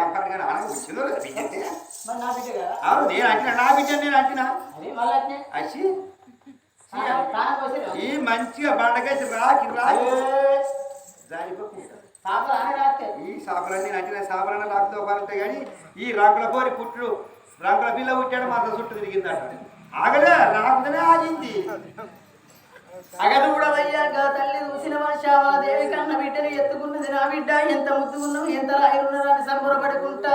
వ్యాపారం కానీ అలాగే వచ్చిందో లేదు బిడ్డ అవును నేను అంటున్నా నా బిడ్డ నేను అంటున్నా. అచ్చి. ఈ మంచిగా బండకైతే రాకి రాకి. ఈ సాపలన్నీ నేను అంటున్నా సాపలన్న రాకుతో పడతాయి కానీ ఈ రంగుల కోరి పుట్లు రంగుల పిల్ల పుట్టాడు మాత్రం చుట్టూ తిరిగిందట. ఆగలే రాకుండానే ఆగింది. అగదుడవయ్యాక తల్లి చూసిన దేవి కన్న బిడ్డను ఎత్తుకున్నది నా బిడ్డ. ఎంత ముద్దు ఉన్నావు ఎంత రాయిలున్నదా అని సంబరపడుకుంటా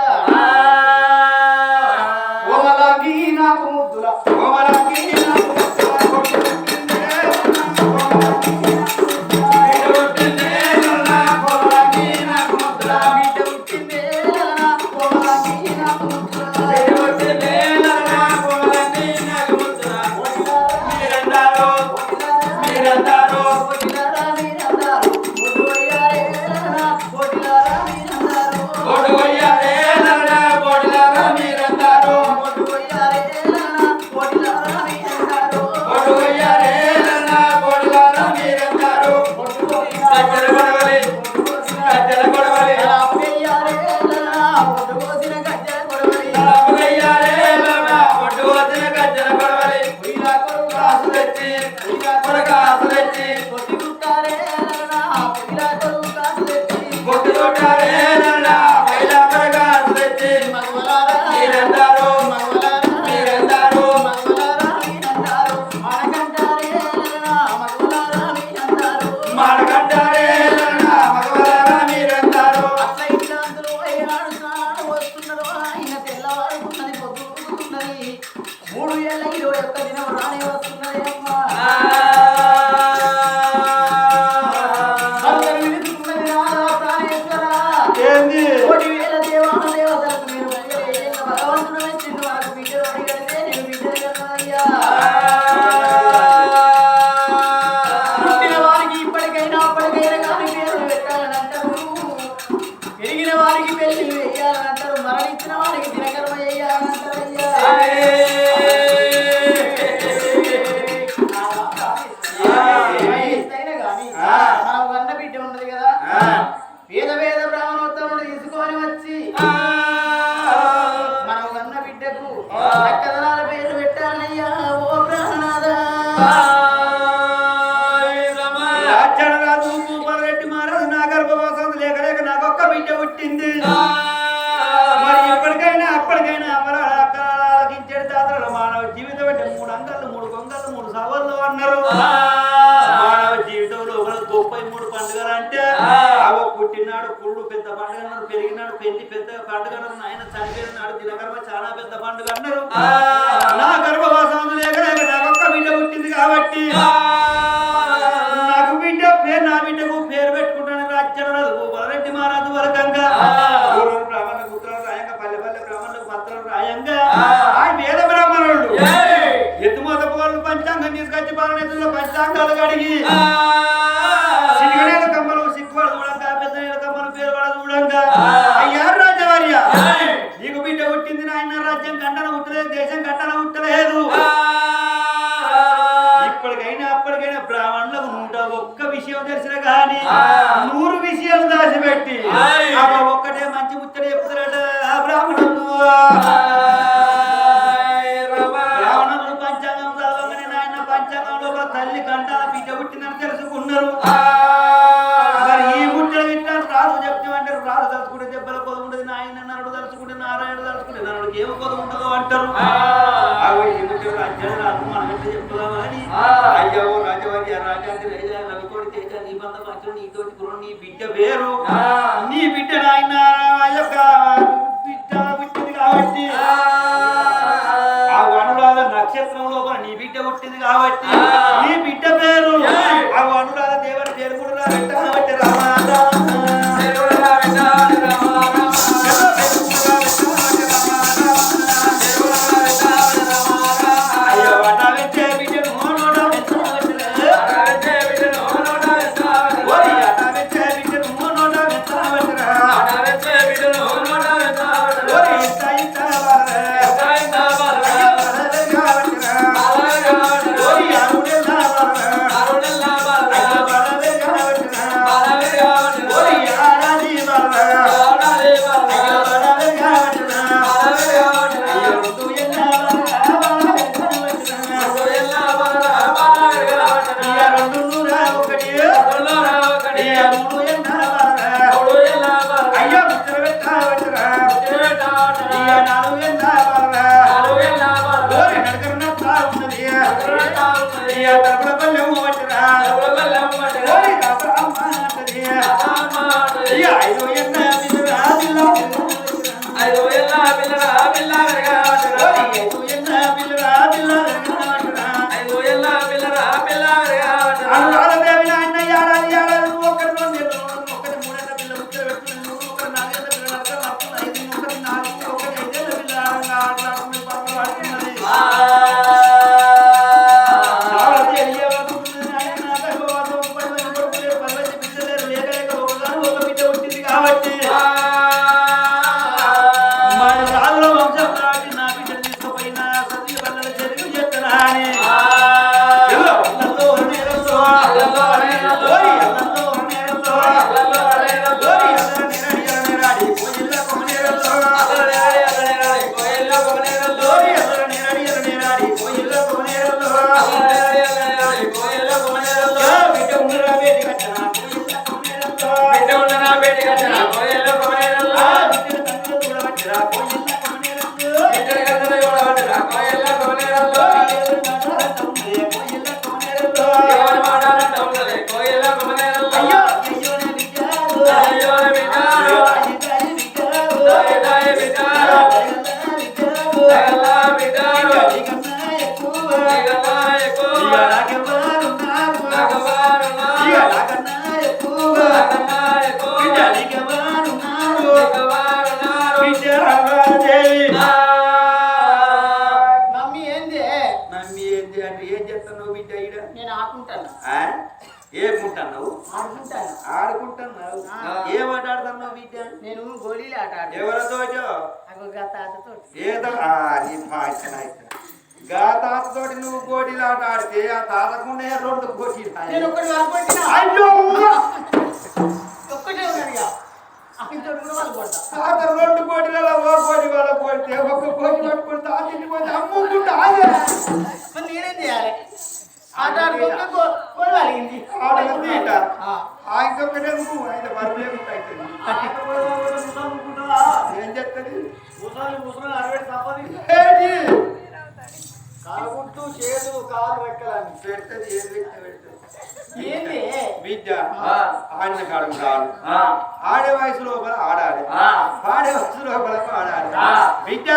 నాకు I'm not Cantaremos. వాడికి పెళ్ళి చేయాలంటారు మరణించిన వాడికి తిరకర్మ చేయాలంటారు పండుగ నా గర్భవాసం లేక నాకు ఒక్క బిడ్డ పుట్టింది కాబట్టి. నాకు బిడ్డ పేరు నా బిడ్డకు పేరు పెట్టుకుంటాను రాజ్యం రాదు వరరెడ్డి మహారాజు వరకంగా. బ్రాహ్మణ రాయంగా పల్లె పల్లె బ్రాహ్మణులకు మత్రలు రాయంగా. ఆయన వేద బ్రాహ్మణుడు ఎత్తు మోసపు వాళ్ళు పంచాంగం తీసుకొచ్చి పాలన పంచాంగాలు కడిగి. తలుచుకుంటారు ఈ గుట్టలు వింటారు రాదు చెప్తామంటారు రాదు తలుచుకుంటే దెబ్బల కొద్దు ఉంటుంది నాయన నరుడు తలుచుకుంటే నారాయణ తలుచుకుంటే నరుడు ఏమి కొద్దు ఉంటుందో అంటారు. అయ్యో రాజవారి రాజాంతి నలుకోడి చేశాను నీ బంధం అసలు నీతోటి నీ బిడ్డ వేరు. నీ బిడ్డ నాయన యొక్క హారదా Allah ఆడుకుంటాను. ఆడుకుంటున్నావు? ఆ. ఏమాట ఆడుతున్నావు బిడ్డ? నేను గోళీలు ఆట ఆడు ఎవరితో తాతతో. ఏదో? ఆ. గా నువ్వు గోడీలాట ఆడితే ఆ తాతకునే రెండు నేను అయ్యో! ఒక్కటే తాత రెండు కోటిలలో ఓ కోటి వాళ్ళ కోడితే ఒక్క కోటి పట్టుకుని తాత ఇంటికి పోతే అమ్ముకుంటా. నేనేం చేయాలి? ఆట ఆడుకోక గో- గోల్ వాలిగింది ఆడగంది ఇట. ఆ. ఆ ఇంకొకటే నువ్వు ఆయన బరువు లేకుండా అవుతుంది. ఏం చెప్తుంది ఏంటి? కాలుగుట్టు చేదు కాలు రెక్కలని పెడుతుంది ఏది పెట్టినా పెడుతుంది. ఏంది విద్య ఆడిన కాడు కాదు. ఆడే వయసు లోపల ఆడాలి. పాడే వయసు లోపల పాడాలి విద్య?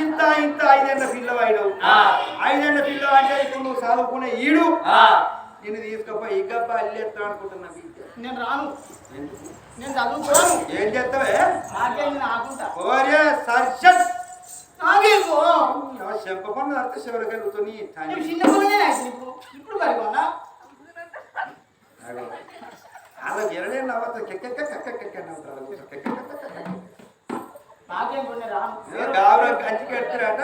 ఇంత ఇంత ఐదేళ్ళ పిల్లవాడు ఐదేళ్ళ పిల్ల అంటే ఇప్పుడు నువ్వు చదువుకునే ఈడు. నిన్ను తీసుకపోయి ఇగ్గప్ప అల్లేస్తా అనుకుంటున్నా విద్య. నేను రాను? నేను చదువుకోను. ఏం చేస్తావే? నేను ఓరే సర్షట్ నాకే పో చెంపకుండా అర్థ చివరికి వెళ్తుంది నేను చిన్న పిల్లనే నాకు ఇప్పుడు కక్క కెక్క నవ్వుతారు నాకేం కొన్ని రాను గావర కంచి కడతారట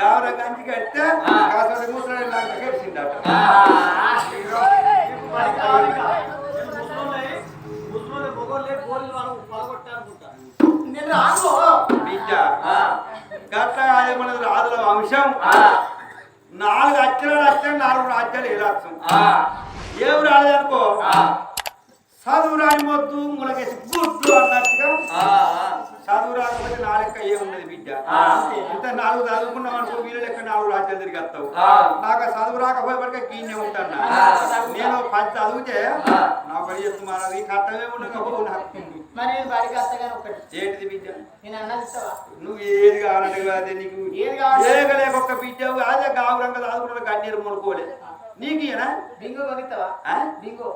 గావర కంచి కడితే కాసరి ముసలి రాను బిడ్డ. గట్ల మన రాజుల వంశం. నాలుగు అక్షరాలు వస్తే నాలుగు రాజ్యాలు ఏ రాష్ట్రం ఏం రాలేదనుకో చదువు రాని మొద్దు గుడ్డు అన్నట్టుగా చదువు రాకపోతే నా లెక్క ఏమున్నది బిడ్డ. ఇంత నాలుగు చదువుకున్నాం అనుకో వీళ్ళ లెక్క నాలుగు రాజ్యాలు తిరిగి వస్తావు నాకు చదువు రాకపోయేపటికే కీన్నే ఉంటాను? నేను పది చదివితే నా పని చెప్తున్నా ఈ కట్టమే ఉండకపోవు నాకు. మరి నేను బడికి వస్తాగానే ఒకటి. ఏంటిది బిడ్డ? నేను అన్నది ఇస్తావా నువ్వు ఏది కావాలంటే అదే నీకు. ఏది కావాలి? ఒక్క బిడ్డవు. అదే గావురంగా చదువుకున్న గన్నీరు మునుకోలే. నీకు బింగో కొనిస్తావా? బింగో.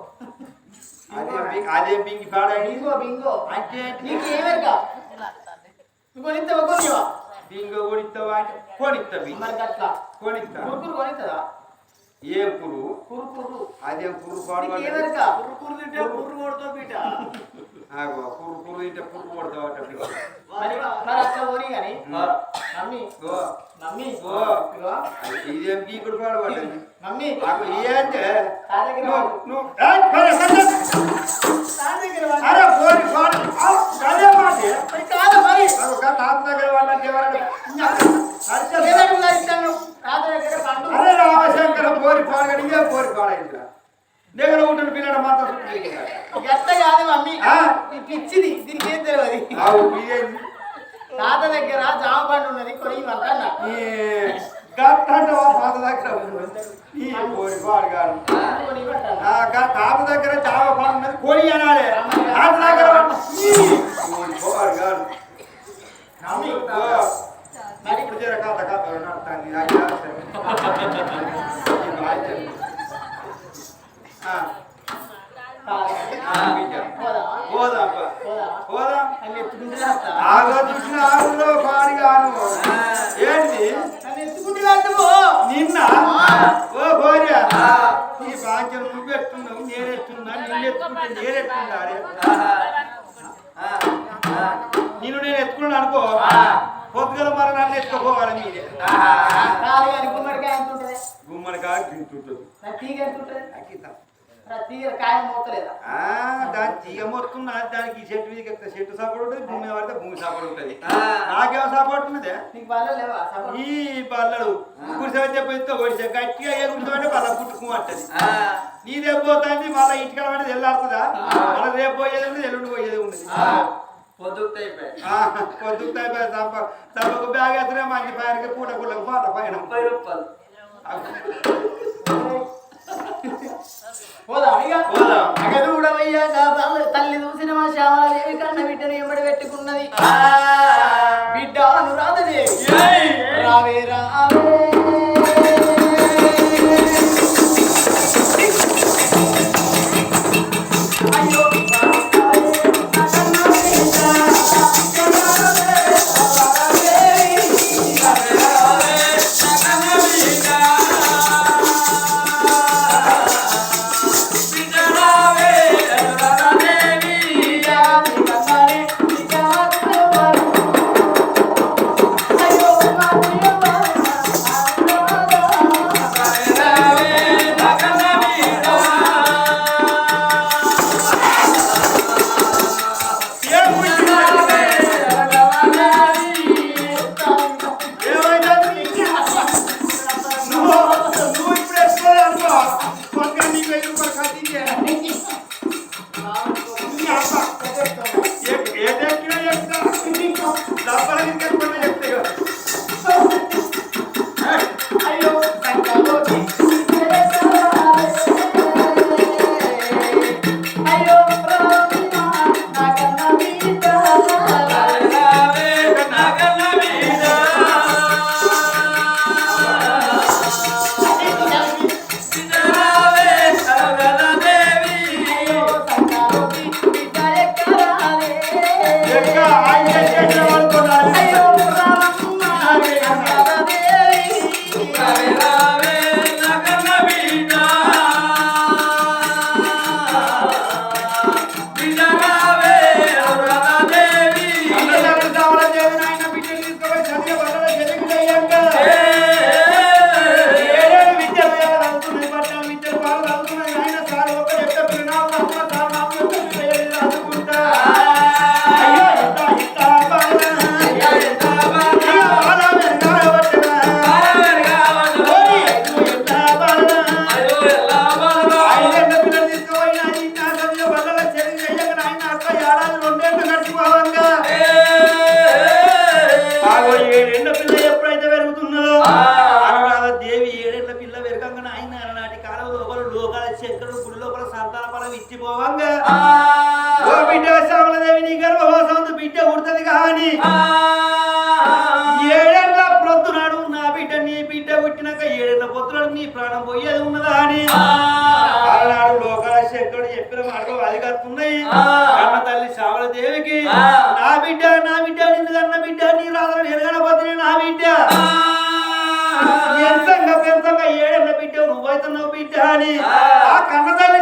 అదే బింగి- అదే బింగి. బింగో అంటే నీకు ఏమేరుగా? కొనిస్తావా కొనివా బింగో కొనిస్తావా అంటే కొనిస్తా బింగి. మరి అట్లా. కొనిస్తా కురుకురు కొనిస్తుందా ఏ పురు? కురుకురు అదే పురు. ఏమేరుగా ఆగో పురు పురు ఇంటే పురు కొడతావట బిడ్డ. ఓ, మమ్మీ ఓ. ఇదిగో, ఇదేం గీకుడు పాడు పడ్డది మమ్మీ నాకు ఏంటే తా దగ్గర నువ్వు పరే. అరే పోరి పాడు అదే మాటే కాదు మరి. తాత దగ్గర వాళ్ళకి ఎవరైనా అరిచెలు. ఏదైనా ఉందా ఇస్తాను తాత దగ్గర పండు అరే రామశంకర పోరి పాడగడిగే పోరి పాడైందిరా దగ్గర ఉంటుంది పిల్లడు మాత్రం చుట్టూ తిరిగినాడు. గట్ట కాదు మమ్మీ ఆ? ఈ పిచ్చిది దీనికి ఏం తెలియదు ఆవు ఇదేంది? తాత దగ్గర జామ పండు ఉన్నది కొని అంటన్నా ఈ గట్ట అంటే వా తాత దగ్గర ఉంది. ఈ పోరి పాడగాడు కొని అంటన్నా ఆ గ- తాత దగ్గర జామ పండు ఉన్నది కొని అనాలే తాత దగ్గర ఈ పోరి పాడగాడు మమ్మీ ఓ, మరి ఇప్పుడు జర కథ కథ నడుస్తాను నాకు తెలుసు. ఈ బాధ్యత. ఆ, ఆ, బిడ్డ. పోదామా పోదాంపా. పోదామా పోదాం నన్ను ఎత్తుకుంటే రాస్తా ఆగో చూసిన ఆరులో పాడిగాను ఏంటి నన్ను ఎత్తుకుంటే రాస్తావు నిన్న ఓ భార్య ఈ బాధ్యత నువ్వు ఎత్తున్నావు నేను ఎత్తున్నా నిన్ను ఎత్తుకుంటే నేను ఎత్తున్నాడే నిన్ను నేను ఎత్తుకున్నాను అనుకో పొద్దుగల మరి నన్ను ఎత్తుకోవాలి మీరే కాదు కానీ గుమ్మడికాయ ఎంత ఉంటుంది గుమ్మడి కాదు తింటుంటుంది నా తీగ ఎంత ఉంటుంది అక్కిత. నా తీగ కాయ మోతలేదా ఆ, దాని తీగ దానికి చెట్టు మీద చెట్టు సపోర్ట్ ఉంటుంది భూమి మీద పడితే భూమి సపోర్ట్ ఉంటుంది. నాకేమో సపోర్ట్ ఉన్నదే? నీకు బల్ల లేవా? సపోర్ట్ ఈ బల్లడు గుడిసె చెప్పితే ఒడిసే గట్టిగా ఏ గుడిసె బల్ల పుట్టుకు అంటది నీ రేపు పోతాంది మళ్ళీ ఇంటికి పడి వెళ్ళాడుతుందా మళ్ళీ రేపు పోయేది ఉంది ఎల్లుండి పోయేది ఉంది పొద్దుకుతాయిపోయి పొద్దుకు తప్ప తప్పకు బ్యాగ్ ఎత్తనే మంచి పైనకి పూట గుళ్ళకి పాట పైన. ముప్పై రూపాయలు పోదాం ఇక పోదాం. అగదూడవయ్యాక బల్ల తల్లి చూసిన మా శ్యామలాదేవి కన్న బిడ్డను ఎంబడి పెట్టుకున్నది. బిడ్డ అనురాధదేవి! రావే రావే. ఏడాది ఉంటే బిడ్డ నీ రాత్రి నేను నా బిడ్డ. ఎంత పెంతంగా ఏడన్న బిడ్డ నువ్వైతున్నావు బిడ్డ అని. ఆ. కన్నదాన్ని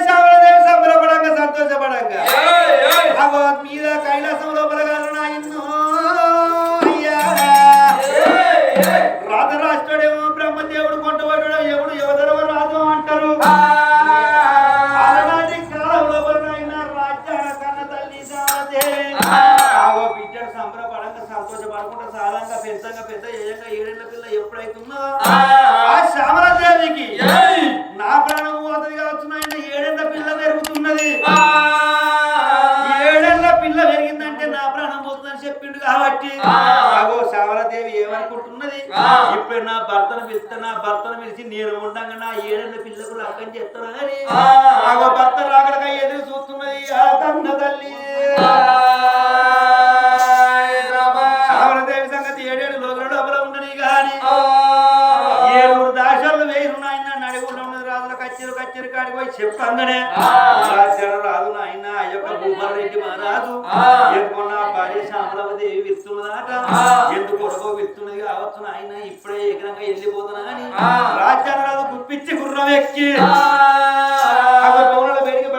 కచేరి కాడికి పోయి చెప్తాందనే రాదు నాయన ఆ యొక్క మహారాజు. ఎందుకున్న భార్య శ్యామలవదేవి విత్తున్నదాట? ఎందుకు కొడుకో విత్తున్నది కావచ్చు నాయన ఇప్పుడే ఎగరంగా వెళ్ళిపోతున్నా కానీ రాజ్యాన్ని రాదు గుప్పించి గుర్రం ఎక్కి. బయటికి